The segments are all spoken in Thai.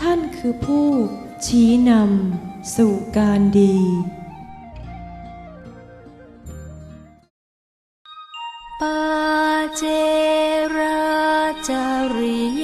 ท่านคือผู้ชี้นำสู่การดีปาเจราจาริย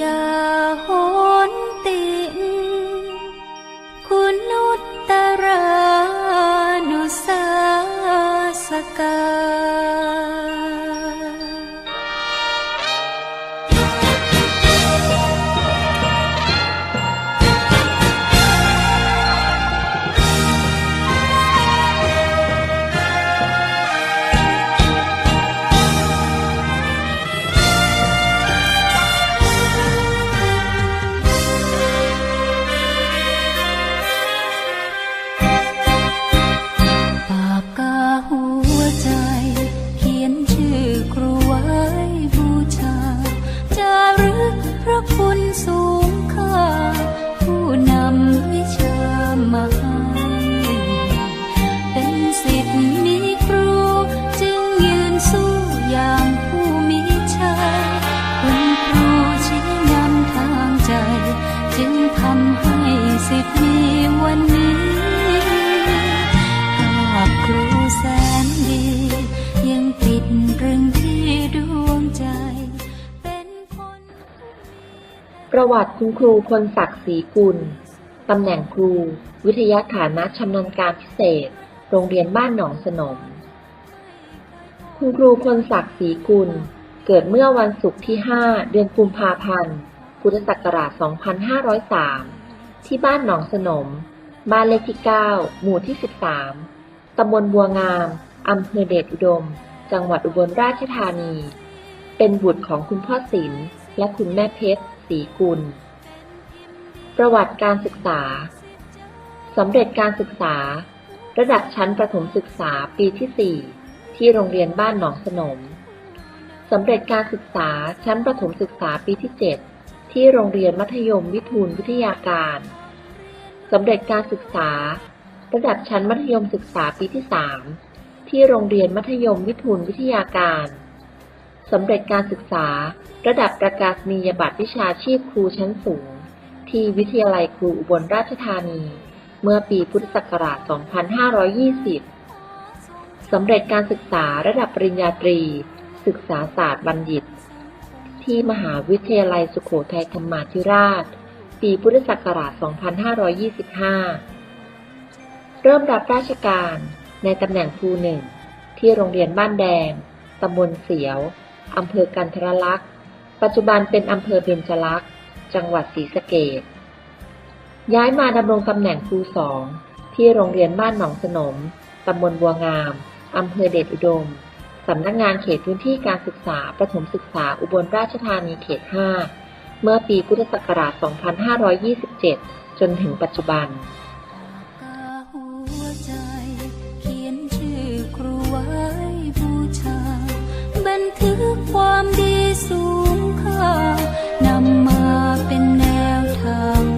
ทำให้สิทธิ์มีวันนี้ภาพครูแสนดี ยังติดตรึงที่ดวงใจ เป็นคนประวัติคุณครูพลศักดิ์ศรีกุลตำแหน่งครู วิทยาฐานะชำนาญการพิเศษ โรงเรียนบ้านหนองสนม คุณครูพลศักดิ์ศรีกุล เกิดเมื่อวันศุกร์ที่ 5 เดือนกุมภาพันธ์ พุทธศักราช 2503 ที่บ้านหนองสนม บ้านเลขที่ 9 หมู่ที่ 13 ตำบลบัวงาม อำเภอเดชอุดม จังหวัดอุบลราชธานี เป็นบุตรของคุณพ่อศิลป์และคุณแม่เพชรศรีกุล ประวัติการศึกษา สำเร็จการศึกษา ระดับชั้นประถมศึกษาปีที่ 4 ที่โรงเรียนบ้านหนองสนม สำเร็จการศึกษาชั้นประถมศึกษาปีที่ 7 ที่โรงเรียนมัธยมวิทูลวิทยาการ สำเร็จการศึกษา ระดับชั้นมัธยมศึกษาปีที่ 3 ที่โรงเรียนมัธยมวิทูลวิทยาการ สำเร็จการศึกษา ระดับประกาศนียบัตรวิชาชีพครูชั้นสูง ที่วิทยาลัยครูอุบลราชธานี เมื่อปีพุทธศักราช 2520 สำเร็จการศึกษาระดับปริญญาตรี ศึกษาศาสตร์บัณฑิต ที่มหาวิทยาลัยสุโขทัยธรรมาธิราช ปีพุทธศักราช 2525 เริ่มรับราชการในตำแหน่งครูหนึ่งที่โรงเรียนบ้านแดง ตำบลเสียว อำเภอกันทรลักษณ์ ปัจจุบันเป็นอำเภอเบญจลักษณ์ จังหวัดศรีสะเกษย้ายมาดำรงตำแหน่งครูสองที่โรงเรียนบ้านหนองสนม ตำบลบัวงาม อำเภอเดชอุดมำนักงงานเขตพื้นที่การศึกษา ประถมศึกษาอุบลราชธานีเขต 5 เมื่อปีพุทธศักราช 2527 จนถึงปัจจุบันบันทึกความดีสูงค่านำมาเป็นแนวทาง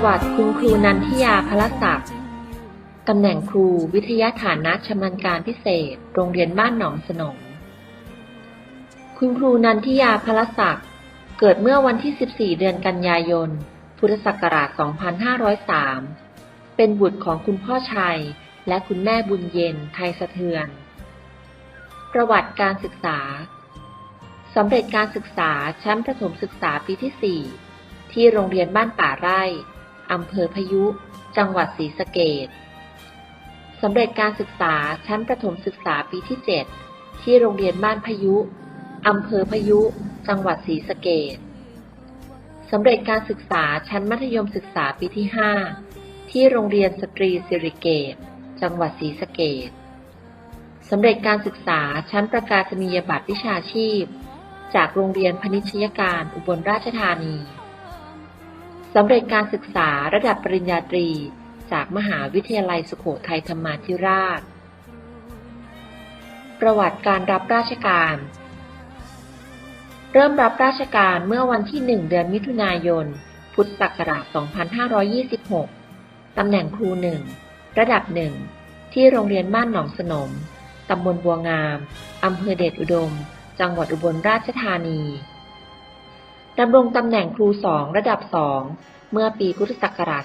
ประวัติคุณครูนันทิยาพลศักดิ์ตำแหน่งครูวิทยาฐานะชำนาญการพิเศษ โรงเรียนบ้านหนองสนม คุณครูนันทิยาพลศักดิ์เกิดเมื่อวันที่ 14 เดือนกันยายน พุทธศักราช 2503 เป็นบุตรของคุณพ่อชัย และคุณแม่บุญเย็นไทยสะเทือน ประวัติการศึกษาสำเร็จการศึกษาชั้นประถมศึกษาปีที่ 4 ที่โรงเรียนบ้านป่าไร่ อำเภอพยุ จังหวัดศรีสะเกษสำเร็จการศึกษาชั้นประถมศึกษาปีที่ 7 ที่โรงเรียนบ้านพยุอำเภอพยุ จังหวัดศรีสะเกษสำเร็จการศึกษาชั้นมัธยมศึกษาปีที่ 5 ที่โรงเรียนสตรีสิริเกตจังหวัดศรีสะเกษสำเร็จการศึกษาชั้นประกาศนียบัตรวิชาชีพ จากโรงเรียนพนิชยการอุบลราชธานี สำเร็จการศึกษาระดับปริญญาตรี จากมหาวิทยาลัยสุโขทัยธรรมาธิราช ประวัติการรับราชการ เริ่มรับราชการเมื่อวันที่ 1 เดือนมิถุนายน พุทธศักราช 2526 ตำแหน่งครูหนึ่งระดับหนึ่งที่โรงเรียนบ้านหนองสนม ตำบลบัวงาม อำเภอเดชอุดม จังหวัดอุบลราชธานี ดำรงตำแหน่งครูสองระดับสองเมื่อปีพุทธศักราช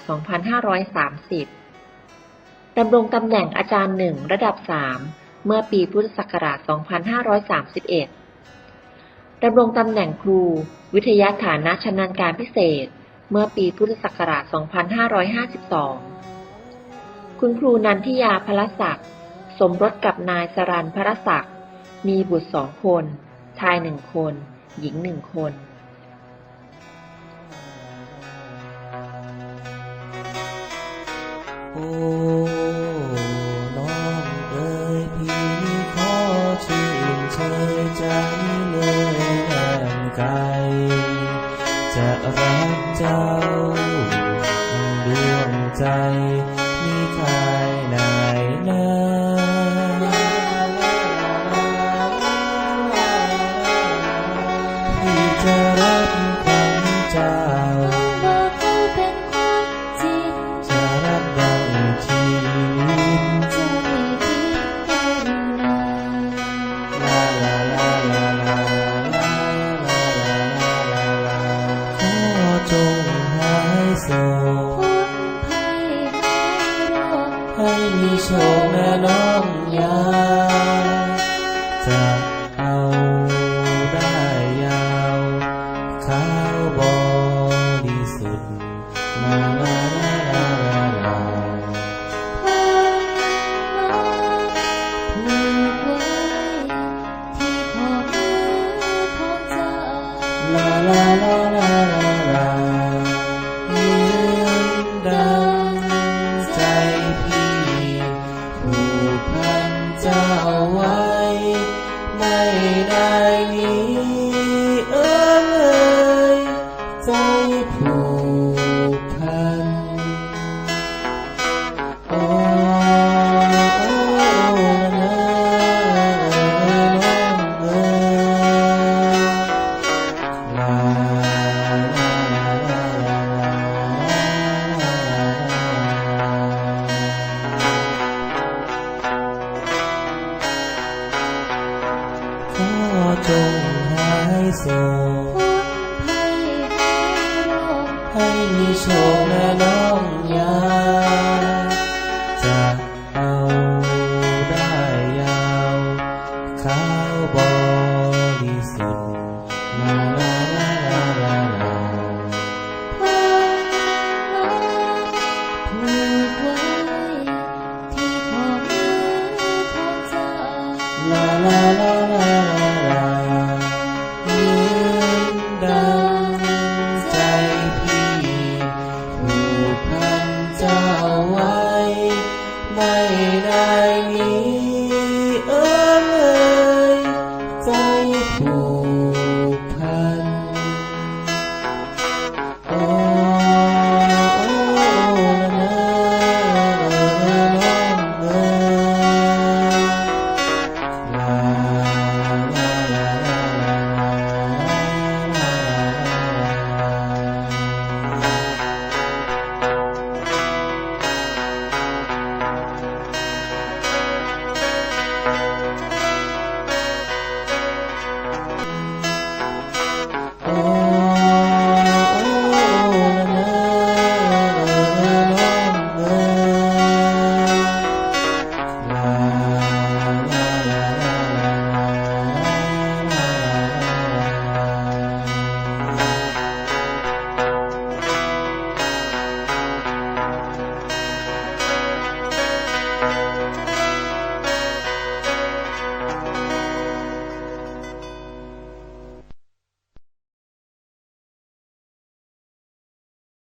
2530 ดำรงตำแหน่งอาจารย์หนึ่งระดับสามเมื่อปีพุทธศักราช 2531 ดำรงตำแหน่งครู วิทยาฐานะชำนาญการพิเศษ เมื่อปีพุทธศักราช 2552 คุณครูนันทิยาพลศักดิ์สมรสกับนายสรันพระศักดิ์มีบุตรสองคน ชายหนึ่งคน หญิงหนึ่งคน 哦。sầu thay thay thay thay